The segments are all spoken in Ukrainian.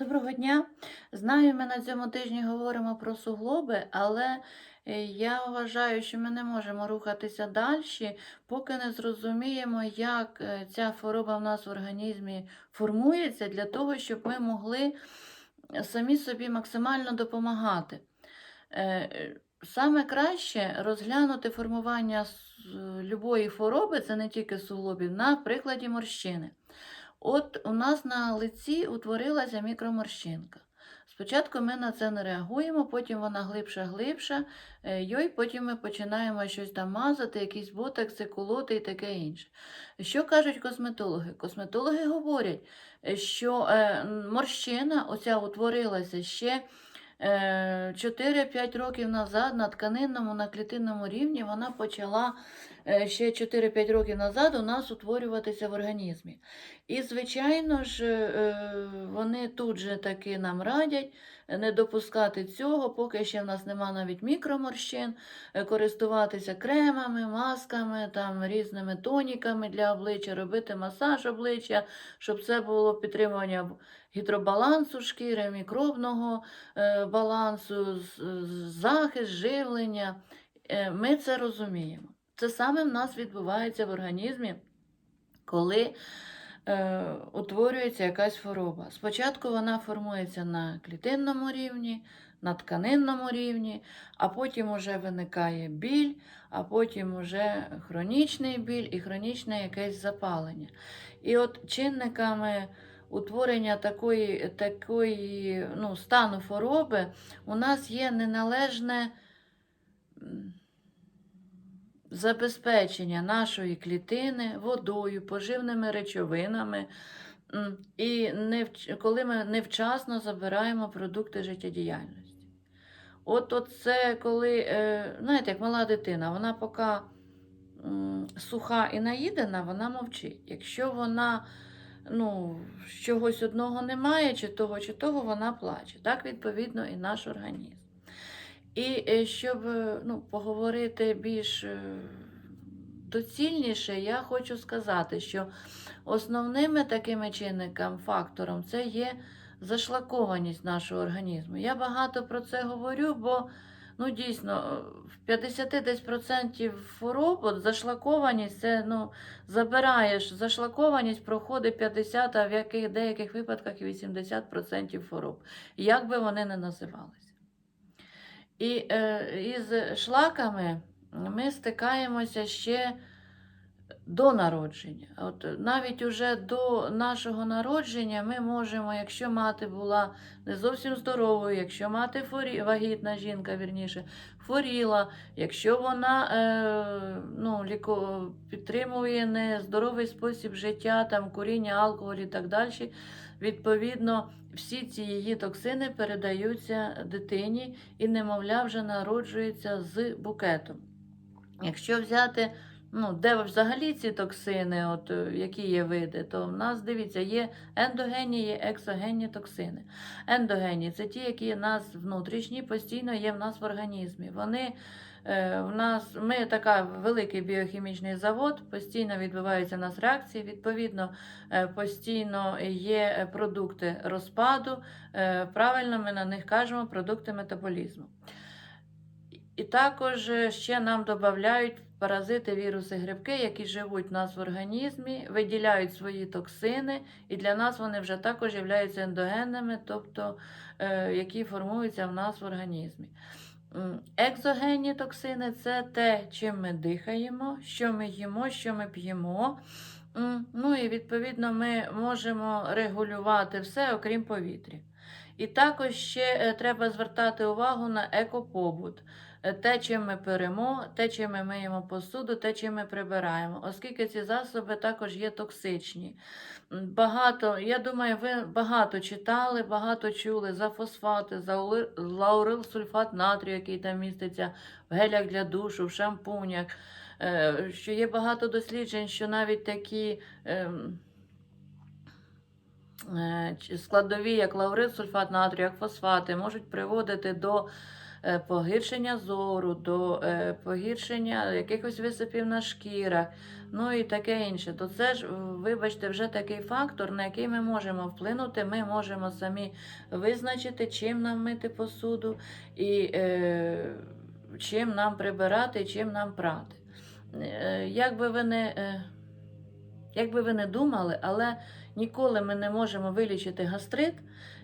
Доброго дня. Знаю, ми на цьому тижні говоримо про суглоби, але е, я вважаю, що ми не можемо рухатися далі, поки не зрозуміємо, як е, ця хвороба в нас в організмі формується, для того, щоб ми могли самі собі максимально допомагати. Е, е, Саме краще розглянути формування любої хвороби, це не тільки суглобів, на прикладі морщини. От у нас на лиці утворилася мікроморщинка. Спочатку ми на це не реагуємо, потім вона глибша, глибша, е, йой, потім ми починаємо щось там мазати, якісь ботекси, колоти і таке інше. Що кажуть косметологи? Косметологи говорять, е, що е, морщина оця утворилася ще 4-5 років назад на тканинному, на клітинному рівні вона почала е, ще 4-5 років назад у нас утворюватися в організмі. І, звичайно ж, е, вони тут же таки нам радять не допускати цього, поки ще в нас нема навіть мікроморщин, е, користуватися кремами, масками, там, різними тоніками для обличчя, робити масаж обличчя, щоб це було підтримування гідробалансу шкіри, мікробного е, балансу, захист, живлення. Е, Ми це розуміємо. Це саме в нас відбувається в організмі, коли е, утворюється якась хвороба. Спочатку вона формується на клітинному рівні, на тканинному рівні, а потім вже виникає біль, а потім вже хронічний біль і хронічне якесь запалення. І от чинниками утворення такої, такої ну, стану хвороби у нас є неналежне забезпечення нашої клітини водою, поживними речовинами. І невч- коли ми невчасно забираємо продукти життєдіяльності. От, от це коли, е, знаєте, як мала дитина, вона поки суха і наїдена, вона мовчить. Якщо вона ну, чогось одного немає, чи того, чи того, вона плаче. Так, відповідно, і наш організм. І е, щоб е, ну, поговорити більш е, доцільніше, я хочу сказати, що основними такими чинниками, фактором це є зашлакованість нашого організму. Я багато про це говорю, бо ну, дійсно в 50 десь процентів хвороб от зашлакованість це ну, забираєш зашлакованість, проходить 50, а в яких, деяких випадках 80% хвороб, як би вони не називалися. І е, із шлаками ми стикаємося ще до народження. От навіть уже до нашого народження ми можемо, якщо мати була не зовсім здоровою, якщо мати хворі, вагітна жінка, вірніше, хворіла, якщо вона е, ну, ліко, підтримує нездоровий спосіб життя, там, куріння, алкоголь і так далі, відповідно, всі ці її токсини передаються дитині, і немовля вже народжується з букетом. Якщо взяти, ну, де взагалі ці токсини, от, е, які є види, то в нас, дивіться, є ендогенні, є ексогенні токсини. Ендогенні це ті, які в нас внутрішні, постійно є в нас в організмі. Вони е, в нас, ми така великий біохімічний завод, постійно відбуваються в нас реакції, відповідно, е, постійно є продукти розпаду. Правильно ми на них кажемо продукти метаболізму. І також ще нам додають паразити, віруси, грибки, які живуть в нас в організмі, виділяють свої токсини, і для нас вони вже також являються ендогенними, тобто е, які формуються в нас в організмі. Екзогенні токсини це те, чим ми дихаємо, що ми їмо, що ми п'ємо. Ну і відповідно ми можемо регулювати все, окрім повітря. І також ще е, треба звертати увагу на екопобут. Е, Те, чим ми перемо, те, чим ми миємо посуду, те, чим ми прибираємо, оскільки ці засоби також є токсичні. Багато, я думаю, ви багато читали, багато чули за фосфати, за ули- лаурилсульфат натрію, який там міститься в гелях для душу, в шампунях. Е, Що є багато досліджень, що навіть такі. ем, е, складові, як лаурит, сульфат натрію, як фосфати, можуть приводити до погіршення зору, до е, погіршення якихось висипів на шкірах, ну і таке інше. То це ж, вибачте, вже такий фактор, на який ми можемо вплинути. Ми можемо самі визначити, чим нам мити посуду і е, чим нам прибирати, чим нам прати. Е, Як би ви не. е, ви не думали, але ніколи ми не можемо вилічити гастрит,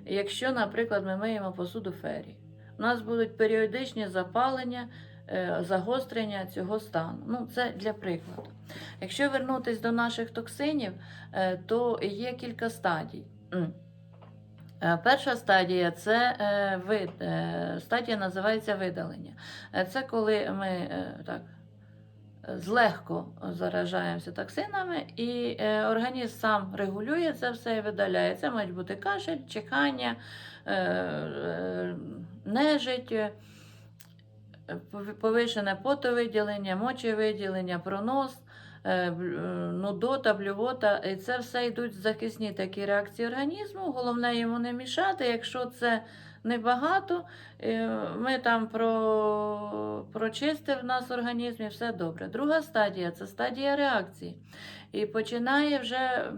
якщо, наприклад, ми миємо посуду фері. У нас будуть періодичні запалення, е, загострення цього стану. Ну, це для прикладу. Якщо вернутися до наших токсинів, е, то є кілька стадій. Е, Перша стадія це вид, стадія називається видалення. Це коли ми так, злегко заражаємося токсинами, і е, організм сам регулює це все і видаляє. Це можуть бути кашель, чихання, е, е, нежить, повишене потовиділення, мочевиділення, пронос. Нудота, блювота, і це все йдуть захисні такі реакції організму. Головне йому не мішати. Якщо це небагато, е, ми там про... прочистив нас організм і все добре. Друга стадія це стадія реакції. І починає вже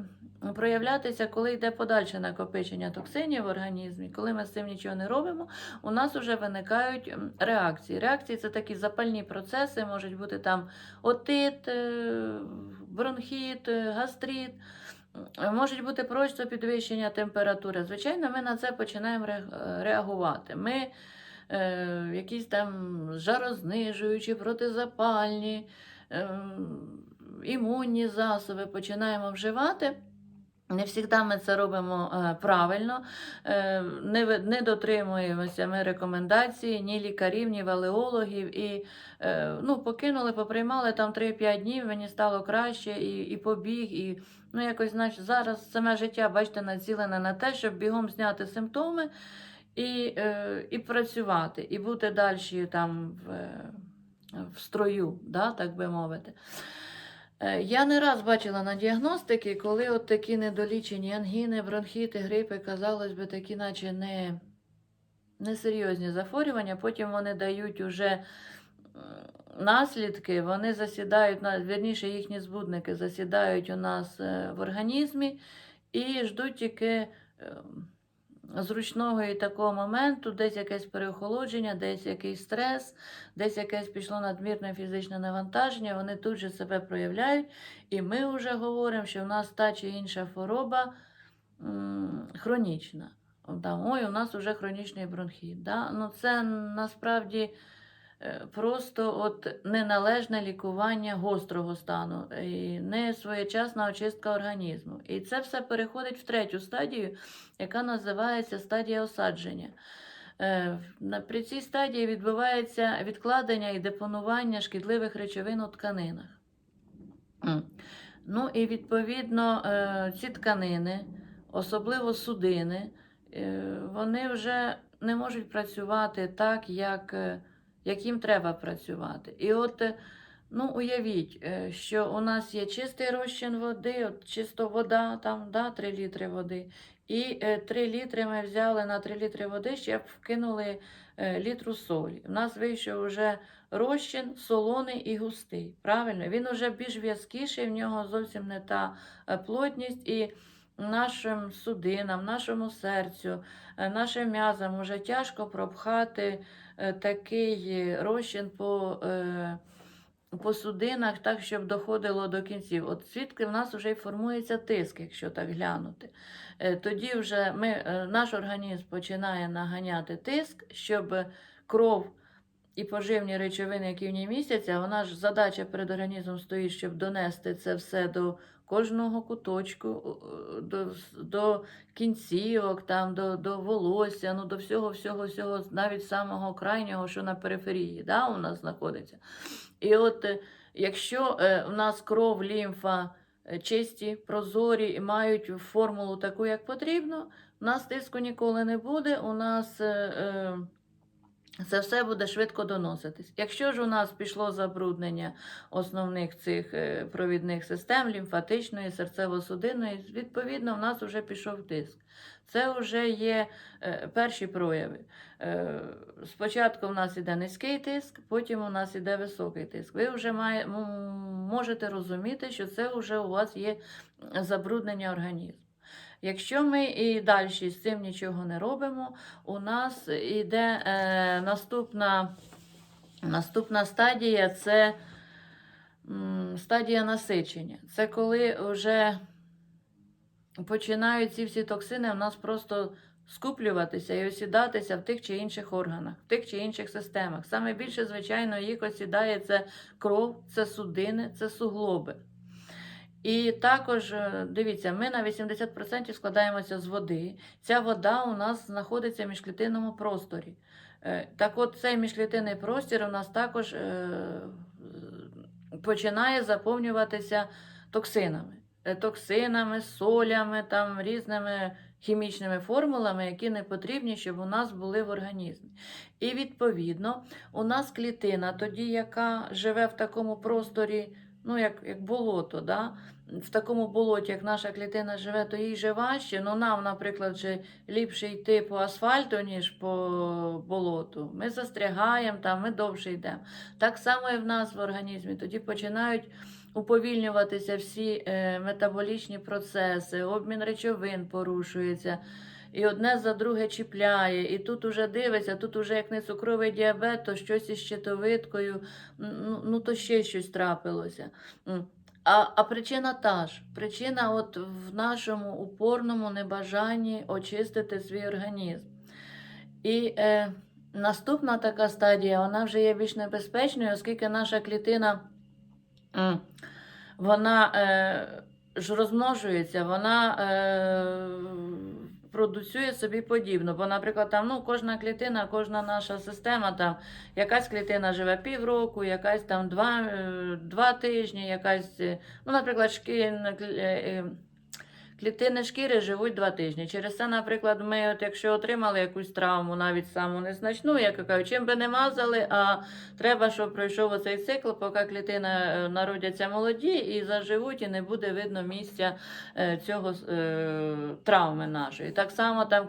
проявлятися, коли йде подальше накопичення токсинів в організмі. Коли ми з цим нічого не робимо, у нас вже виникають реакції. Реакції це такі запальні процеси, можуть бути там отит, е, бронхіт, е, гастрит. М, Можуть бути просто підвищення температури. Звичайно, ми на це починаємо реагувати. Ми е, якісь там жарознижуючі, протизапальні, е, імунні засоби починаємо вживати. Не завжди ми це робимо е, правильно, е, не, не дотримуємося ми рекомендацій ні лікарів, ні валеологів. І е, ну, покинули, поприймали там 3-5 днів, мені стало краще, і, і побіг. І, ну, якось, значить, зараз саме життя, бачите, націлене на те, щоб бігом зняти симптоми і, е, і працювати, і бути далі там в, е, в строю, да, так би мовити. Е, Я не раз бачила на діагностики, коли от такі недолічені ангіни, бронхіти, грипи, казалось би, такі, наче не, несерйозні захворювання, потім вони дають уже м, наслідки, вони засідають, на- вірніше їхні збудники засідають у нас е, в організмі і ждуть тільки ем, зручного і такого моменту, десь якесь переохолодження, десь якийсь стрес, десь якесь пішло надмірне фізичне навантаження, вони тут же себе проявляють, і ми вже говоримо, що в нас та чи інша хвороба хронічна. Там, Ой, у нас вже хронічний бронхіт. Да? Ну, це насправді просто от неналежне лікування гострого стану, і не своєчасна очистка організму. І це все переходить в третю стадію, яка називається стадія осадження. Е, При цій стадії відбувається відкладення і депонування шкідливих речовин у тканинах. Ну і відповідно е, ці тканини, особливо судини, е, вони вже не можуть працювати так, як, е, як їм треба працювати. І от, е, ну, уявіть, е, що у нас є чистий розчин води, от чисто вода, там, да, 3 літри води. І е, 3 літри ми взяли на 3 літри води, ще вкинули е, літру солі. У нас вийшов вже розчин солоний і густий. Правильно? Він уже більш в'язкіший, в нього зовсім не та е, плотність. І нашим судинам, нашому серцю, е, нашим м'язам уже тяжко пропхати е, такий розчин по, е, по судинах, так, щоб доходило до кінців. От звідки в нас вже й формується тиск, якщо так глянути. Тоді вже ми, наш організм починає наганяти тиск, щоб кров і поживні речовини, які в ній містяться, вона ж задача перед організмом стоїть, щоб донести це все до кожного куточку, е, до, до кінцівок, там, до, до волосся, ну, до всього, всього, всього, навіть самого крайнього, що на периферії да, у нас знаходиться. І от е, якщо е, в нас кров, лімфа е, чисті, прозорі і мають формулу таку, як потрібно, у нас тиску ніколи не буде, у нас. Е, е, це все буде швидко доноситись. Якщо ж у нас пішло забруднення основних цих е, провідних систем, лімфатичної, серцево-судинної, відповідно, в нас вже пішов тиск. Це вже є е, перші прояви. Е, Спочатку в нас іде низький тиск, потім у нас іде високий тиск. Ви вже має, можете розуміти, що це вже у вас є забруднення організму. Якщо ми і далі з цим нічого не робимо, у нас йде е, наступна, наступна стадія це м, стадія насичення. Це коли вже починають ці всі токсини у нас просто скуплюватися і осідатися в тих чи інших органах, в тих чи інших системах. Саме більше, звичайно, їх осідає це кров, це судини, це суглоби. І також, е, дивіться, ми на 80% складаємося з води. Ця вода у нас знаходиться в міжклітинному просторі. Е, Так от цей міжклітинний простір у нас також е, починає заповнюватися токсинами. Токсинами, солями, там, різними хімічними формулами, які не потрібні, щоб у нас були в організмі. І відповідно, у нас клітина, тоді, яка живе в такому просторі, ну, як, як болото, да? в такому болоті, як наша клітина живе, то їй же важче. Ну, нам, наприклад, же ліпше йти по асфальту, ніж по болоту. Ми застрягаємо там, ми довше йдемо. Так само і в нас в організмі. Тоді починають уповільнюватися всі е, метаболічні процеси, обмін речовин порушується. І одне за друге чіпляє, і тут уже дивиться, тут уже як не цукровий діабет, то щось із щитовидкою, ну, ну то ще щось трапилося. А, а причина та ж. Причина от в нашому упорному небажанні очистити свій організм. І е, наступна така стадія, вона вже є більш небезпечною, оскільки наша клітина вона е, ж розмножується, вона е, продуцює собі подібно. Бо, наприклад, там, ну, кожна клітина, кожна наша система, там, якась клітина живе півроку, якась там два, е, два тижні, якась, е, ну, наприклад, е, е, клітини шкіри живуть два тижні. Через це, наприклад, ми, от, якщо отримали якусь травму, навіть саму незначну, я кажу, чим би не мазали, а треба, щоб пройшов оцей цикл, поки клітина е, народяться молоді і заживуть, і не буде видно місця е, цього е, травми нашої. Так само там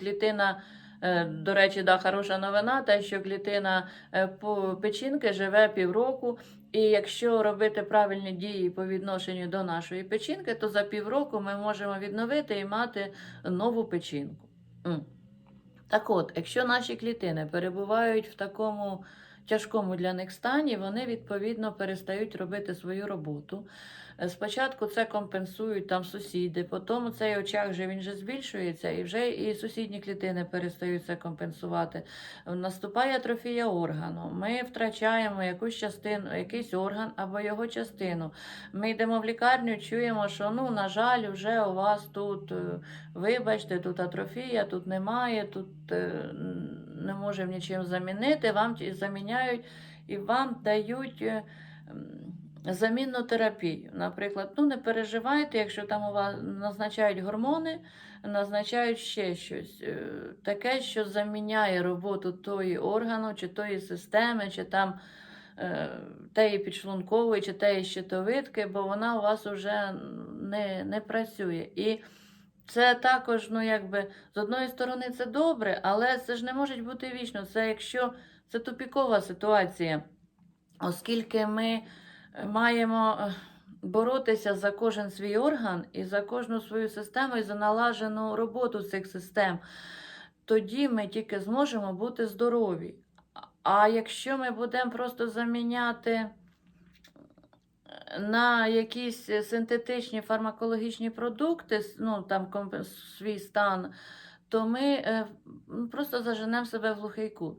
клітина. Е, До речі, да, хороша новина, те, що клітина е, печінки живе півроку, і якщо робити правильні дії по відношенню до нашої печінки, то за півроку ми можемо відновити і мати нову печінку. Так от, якщо наші клітини перебувають в такому тяжкому для них стані, вони відповідно перестають робити свою роботу. Е, Спочатку це компенсують там сусіди, потім цей очаг вже він же збільшується, і вже і сусідні клітини перестають це компенсувати. Наступає атрофія органу. Ми втрачаємо якусь частину, якийсь орган або його частину. Ми йдемо в лікарню, чуємо, що ну, на жаль, вже у вас тут, е, вибачте, тут атрофія, тут немає, тут е, не можемо нічим замінити. Вам заміняють і вам дають. е, Замінну терапію. Наприклад, ну не переживайте, якщо там у вас назначають гормони, назначають ще щось е, таке, що заміняє роботу тої органу, чи тої системи, чи там е, теї підшлункової, чи теї щитовидки, бо вона у вас вже не, не працює. І це також, ну якби, з одної сторони, це добре, але це ж не може бути вічно. Це якщо це тупікова ситуація, оскільки ми маємо е, боротися за кожен свій орган і за кожну свою систему, і за налажену роботу цих систем, тоді ми тільки зможемо бути здорові. А якщо ми будемо просто заміняти на якісь синтетичні фармакологічні продукти, ну там свій стан, то ми е, просто заженемо себе в глухий кут.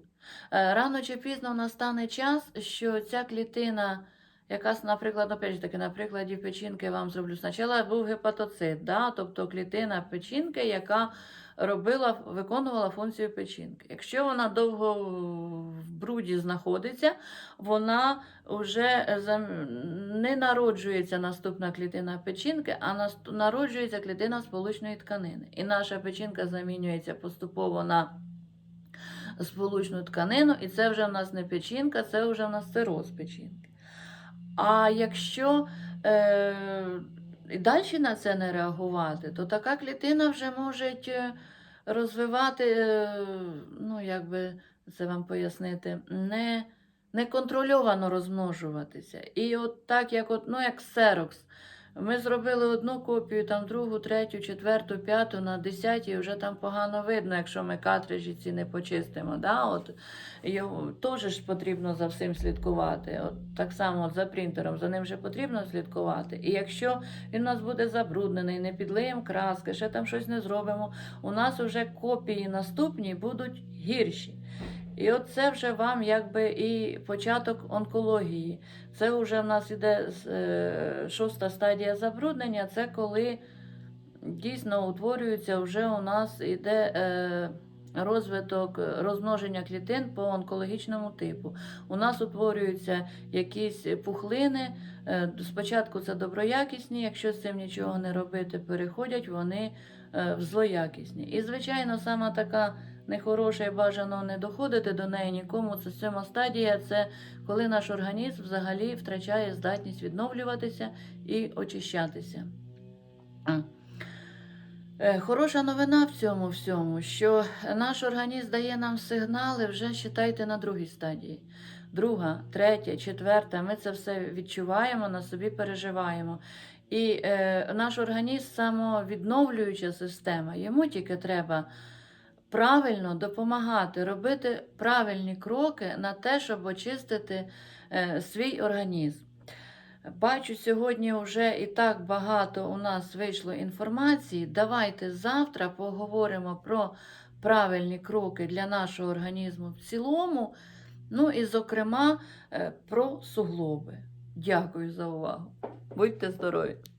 Е, Рано чи пізно настане час, що ця клітина, яка, наприклад, опять таки, на прикладі печінки вам зроблю. Спочатку був гепатоцит, да? тобто клітина печінки, яка робила, виконувала функцію печінки. Якщо вона довго в бруді знаходиться, вона вже не народжується наступна клітина печінки, а народжується клітина сполучної тканини. І наша печінка замінюється поступово на сполучну тканину, і це вже в нас не печінка, це вже в нас цироз печінки. А якщо е, далі на це не реагувати, то така клітина вже може розвивати, е, ну як би це вам пояснити, не, неконтрольовано розмножуватися. І от так, як от, ну, як ксерокс. Ми зробили одну копію, там другу, третю, четверту, п'яту, на десятій вже там погано видно, якщо ми картриджі ці не почистимо. Да? От, його, теж ж потрібно за всім слідкувати. От, так само от за принтером, за ним же потрібно слідкувати. І якщо він у нас буде забруднений, не підлиємо краски, ще там щось не зробимо, у нас вже копії наступні будуть гірші. І от це вже вам якби і початок онкології. Це вже в нас іде е, шоста стадія забруднення. Це коли дійсно утворюється вже у нас іде е, розвиток розмноження клітин по онкологічному типу. У нас утворюються якісь пухлини. е, Спочатку це доброякісні, якщо з цим нічого не робити, переходять вони в злоякісні. І, звичайно, сама така нехороша і бажано не доходити до неї нікому. Це сьома стадія, це коли наш організм взагалі втрачає здатність відновлюватися і очищатися. Е, Хороша новина в цьому всьому, що наш організм дає нам сигнали вже вважайте на другій стадії. Друга, третя, четверта, ми це все відчуваємо, на собі переживаємо. І е, наш організм самовідновлююча система, йому тільки треба правильно допомагати, робити правильні кроки на те, щоб очистити е, свій організм. Бачу, сьогодні вже і так багато у нас вийшло інформації. Давайте завтра поговоримо про правильні кроки для нашого організму в цілому. Ну і, зокрема, е, про суглоби. Дякую за увагу. Будьте здорові!